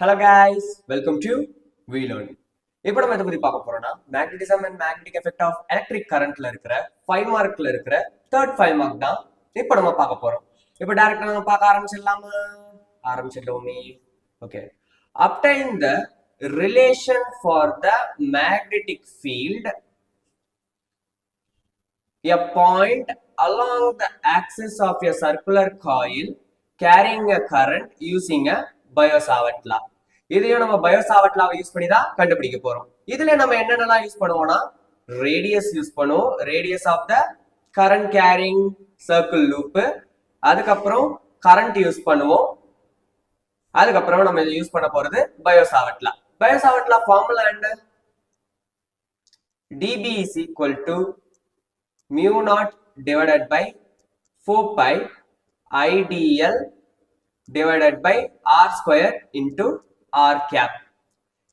Hello guys welcome to we learn இப்போ நம்ம இதை பத்தி பார்க்க போறோம்னா magnetism and magnetic effect of electric கரண்ட்ல இருக்கிற ஃபைவ் மார்க்ல இருக்கிற தேர்ட் ஃபைவ் மார்க் தான் இப்போ நம்ம பார்க்க போறோம். இப்போ டைரக்டா நம்ம பார்க்க ஆரம்பிச்சிடலாமா? ஆரம்பிச்சிடலாமே. Okay obtain the relation for the magnetic field a point along the axis of a circular coil carrying a current using a Biot Savart law. இதையும் நம்ம பயோசாவட்லாவை யூஸ் பண்ணி தான் கண்டுபிடிக்க போறோம். இதுல நம்ம என்னென்னலாம் யூஸ் பண்ணுவோம்னா ரேடியஸ் யூஸ் பண்ணுவோம். Radius of the current carrying circle loop அதுக்கப்புறம் கரண்ட் யூஸ் பண்ணுவோம். அதுக்கப்புறம் நம்ம இதை யூஸ் பண்ண போறது Biot Savart law. Biot Savart law formula என்ன? dB is equal to mu naught divided by 4 pi idl divided by r square into r cap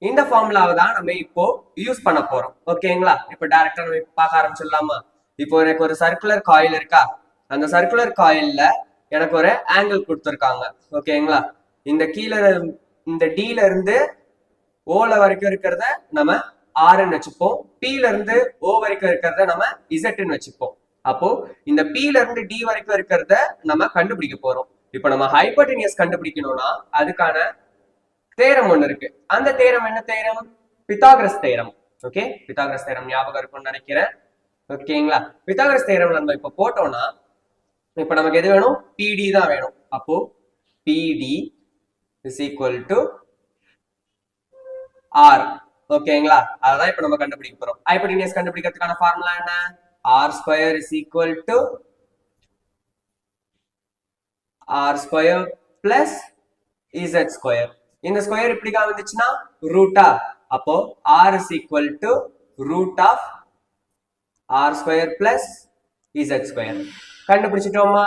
இந்த ஃபார்முலாவை தான் நம்ம இப்போ யூஸ் பண்ண போறோம். ஓகேங்களா? இப்போ டேரக்டா நம்ம பார்க்க ஆரம்பிச்சிடலாமா? இப்போ எனக்கு ஒரு சர்க்குலர் காயில் இருக்கா? அந்த சர்க்குலர் காயில்ல எனக்கு ஒரு ஆங்கிள் கொடுத்துருக்காங்க. ஓகேங்களா? இந்த கீழே இந்த டீல இருந்து ஓல வரைக்கும் இருக்கிறத நம்ம ஆர்ன்னு வச்சுப்போம். பீல இருந்து ஓ வரைக்கும் இருக்கிறத நம்ம இசட்னு வச்சுப்போம். அப்போ இந்த பீல இருந்து டி வரைக்கும் இருக்கிறத நம்ம கண்டுபிடிக்க போறோம். இப்ப நம்ம ஹைப்பர்டினியஸ் கண்டுபிடிக்கணும்னா அதுக்கான தேரம் ஒண்ணு இருக்கு. அந்த தேரம் என்ன theorem Pythagoras theorem okay Pythagoras theorem ஞாபகம் இருக்கும்னு நினைக்கிறேன். ஓகேங்களா பித்தாகரஸ் தேரம் நம்ம இப்ப போட்டோம்னா இப்ப நமக்கு எது வேணும்? பிடி தான் வேணும். அப்போ பிடி இஸ் ஈக்குவல் டு ஆர் ஓகேங்களா அதான் இப்ப நம்ம கண்டுபிடிக்க போறோம். ஹைப்பர்டினியஸ் கண்டுபிடிக்கிறதுக்கான ஃபார்முலா என்ன? R square is equal to r square plus z square இந்த ஸ்கொயர் இப்படிக்கா வந்துச்சுன்னா ரூட்டா அப்போ r is equal to root of r square plus z square கண்டுபிடிச்சிட்டோமா?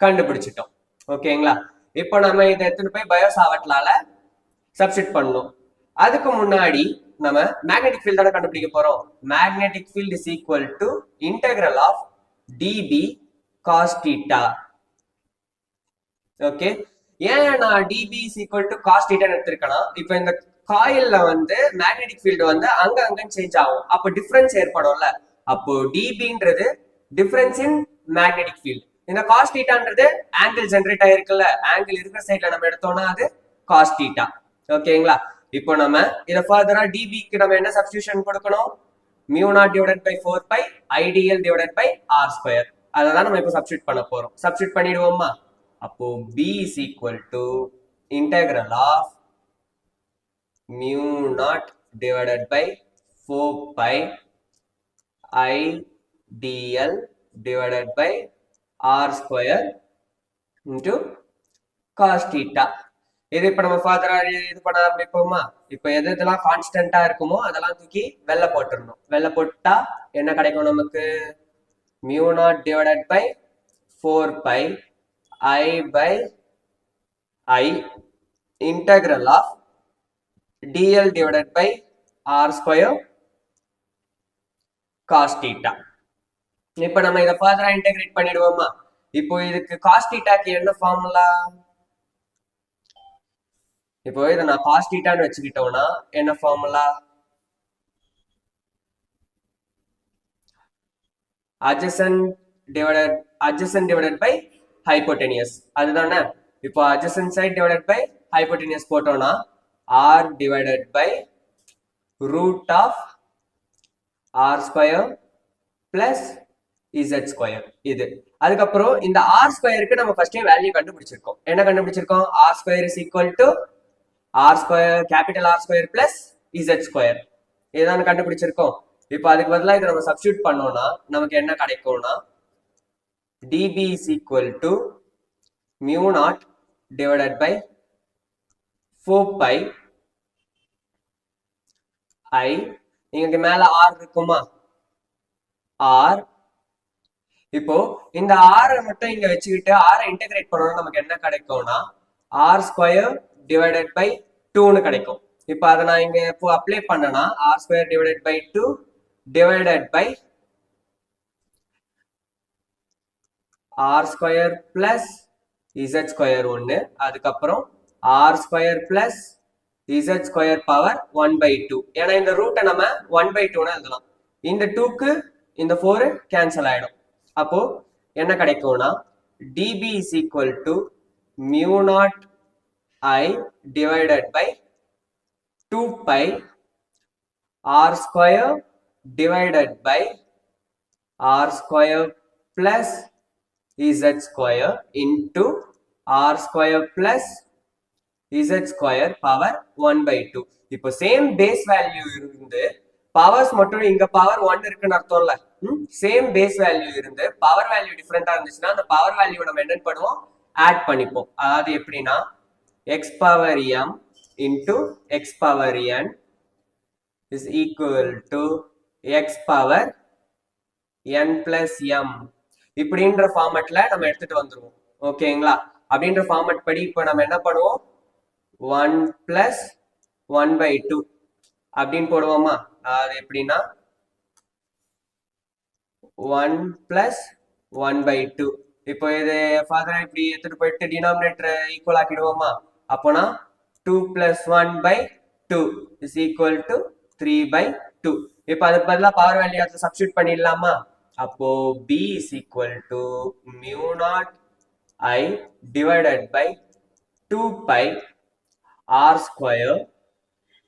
கண்டுபிடிச்சிட்டோம். ஓகேங்களா? இப்போ நம்ம இதை எடுத்துட்டு போய் பயோசாவட்லால சப்ஸ்டிட் பண்ணணும். அதுக்கு முன்னாடி நம்ம மேக்னெட்டிக் ஃபீல்ட் தானே கண்டுபிடிக்க போறோம். Magnetic field is equal to integral of dB cos theta okay ஏன் நான் dB is equal to cos தீட்டான்னு எடுத்திருக்கேன்னா இப்போ இந்த காயில்ல வந்து மேக்னெட்டிக் ஃபீல்டு வந்து அங்க அங்கன்னு சேஞ்ச் ஆகும். அப்போ டிஃபரன்ஸ் ஏற்படும்ல. அப்போ டிபின்றது டிஃபரன்ஸ் இன் மேக்னெட்டிக் ஃபீல்ட் இந்த காஸ்ட் ஈட்டான்றது ஆங்கிள் ஜென்ரேட் ஆயிருக்குல்ல. ஆங்கிள் இருக்கிற சைட்ல நம்ம எடுத்தோம்னா அது காஸ்ட் ஈட்டா ஓகேங்களா இப்போ நம்ம இதை ஃபர்தரா டிபிக்கு நம்ம என்ன சப்ஸ்டியூஷன் கொடுக்கணும்? Mu naught divided by four pi IDL divided by r square அதை தான் நம்ம இப்போ சப்ஸ்டியூட் பண்ண போறோம். சப்ஸ்டியூட் பண்ணிடுவோமா? அப்போ B is equal to integral of mu naught divided by four pi IDL divided by r square into cos theta இது இப்ப நம்ம ஃபர்தரா இது பண்ண ஆரம்பிப்போமா? இப்ப எது இதெல்லாம் கான்ஸ்டன்டா இருக்குமோ அதெல்லாம் தூக்கி வெள்ள போட்டுடணும். வெள்ள போட்டா என்ன கிடைக்கும் நமக்கு? Mu naught divided by four pi I pi I integral of DL divided by r square cos theta இப்ப நம்ம இதை ஃபர்தரா இன்டகிரேட் பண்ணிடுவோமா? இப்போ இதுக்கு காஸ் தீட்டாக்கு என்ன ஃபார்முலா இப்போ இதை நான் காஸ் தீட்டான்னு வச்சுக்கிட்டோம்னா என்ன formula adjacent divided adjacent divided by hypotenuse. அதுதானே? இப்போ adjacent side divided by hypotenuse போட்டோம்னா r divided by root of r square plus z square இது. அதுக்கப்புறம் இந்த ஆர் ஸ்கொயருக்கு நம்ம ஃபர்ஸ்டே வேல்யூ கண்டுபிடிச்சிருக்கோம். என்ன கண்டுபிடிச்சிருக்கோம்? R square is equal to r square capital r square plus z square இதுதான் கண்டுபிடிச்சிருக்கோம். இப்போ அதுக்கு பதிலாக இதை நம்ம சப்ஸ்டியூட் பண்ணோம்னா நமக்கு என்ன கிடைக்கும்னா dB is equal to mu naught divided by four pi i. இங்க மேல ஆர் இருக்குமா? ஆர் இப்போ இந்த ஆரை மட்டும் இங்க வச்சுக்கிட்டு ஆரை இன்டகிரேட் பண்ணணும் நமக்கு என்ன கிடைக்கும்னா ஆர் ஸ்கொயர் டிவைடட் பை டூன்னு கிடைக்கும். இப்போ அதை நான் இங்க இப்போ அப்ளை பண்ணனா r square divided by two divided by r square plus z square ஒன்று அதுக்கப்புறம் r square plus z square power one by two ஏன்னா இந்த ரூட்டை நம்ம ஒன் பை டூனா எழுதலாம். இந்த டூக்கு இந்த ஃபோரு கேன்சல் ஆயிடும். அப்போ என்ன கிடைக்கும்னா dB is equal to mu naught I divided by two pi r square divided by r square plus z square into r square plus at square power one by two இப்போ same base value இருந்து powers மட்டும் இங்க power one இருக்குன்னு அர்த்தம்ல. Same base value இருந்து power value டிஃப்ரெண்டா இருந்துச்சுன்னா அந்த பவர் வேல்யூ நம்ம என்ன பண்ணுவோம்? ஆட் பண்ணிப்போம். அதாவது எப்படின்னா x power m into x power n is equal to x power n plus m இப்படின்ற ஃபார்மட்ல நம்ம எடுத்துட்டு வந்துருவோம். ஓகேங்களா அப்படின்ற ஃபார்மட் படி இப்போ நம்ம என்ன பண்ணுவோம்? One plus one by two அப்படின்னு போடுவோமா? அது எப்படின்னா one plus one by two இப்போ இது ஃபாதர் இப்படி எடுத்துட்டு போயிட்டு டினாமினேட்டர் ஈக்குவல் ஆக்கிடுவோமா? அப்போனா two plus one by two is equal to three by two இப்போ அதுக்கு பதிலாக பவர் வேல்யூ அதில் சப்ஸ்டியூட் பண்ணிடலாமா? அப்போ B is equal to mu naught I divided by two pi r square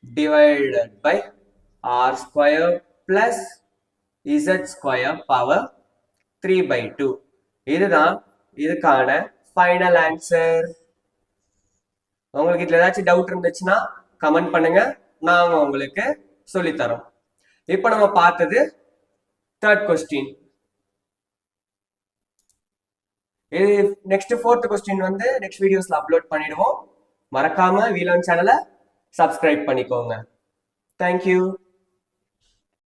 divided by r square plus z square power three by two இதுதான் இதுக்கான final answer உங்களுக்கு இதில் ஏதாச்சும் டவுட் இருந்துச்சுன்னா கமெண்ட் பண்ணுங்க. நாங்கள் உங்களுக்கு சொல்லித்தரோம். இப்போ நம்ம பார்த்தது தேர்ட் கொஸ்டின் இது நெக்ஸ்ட் ஃபோர்த் கொஸ்டின் வந்து நெக்ஸ்ட் வீடியோஸ்ல அப்லோட் பண்ணிடுவோம். மறக்காம வீலோன் சேனலை சப்ஸ்கிரைப் பண்ணிக்கோங்க. தேங்க்யூ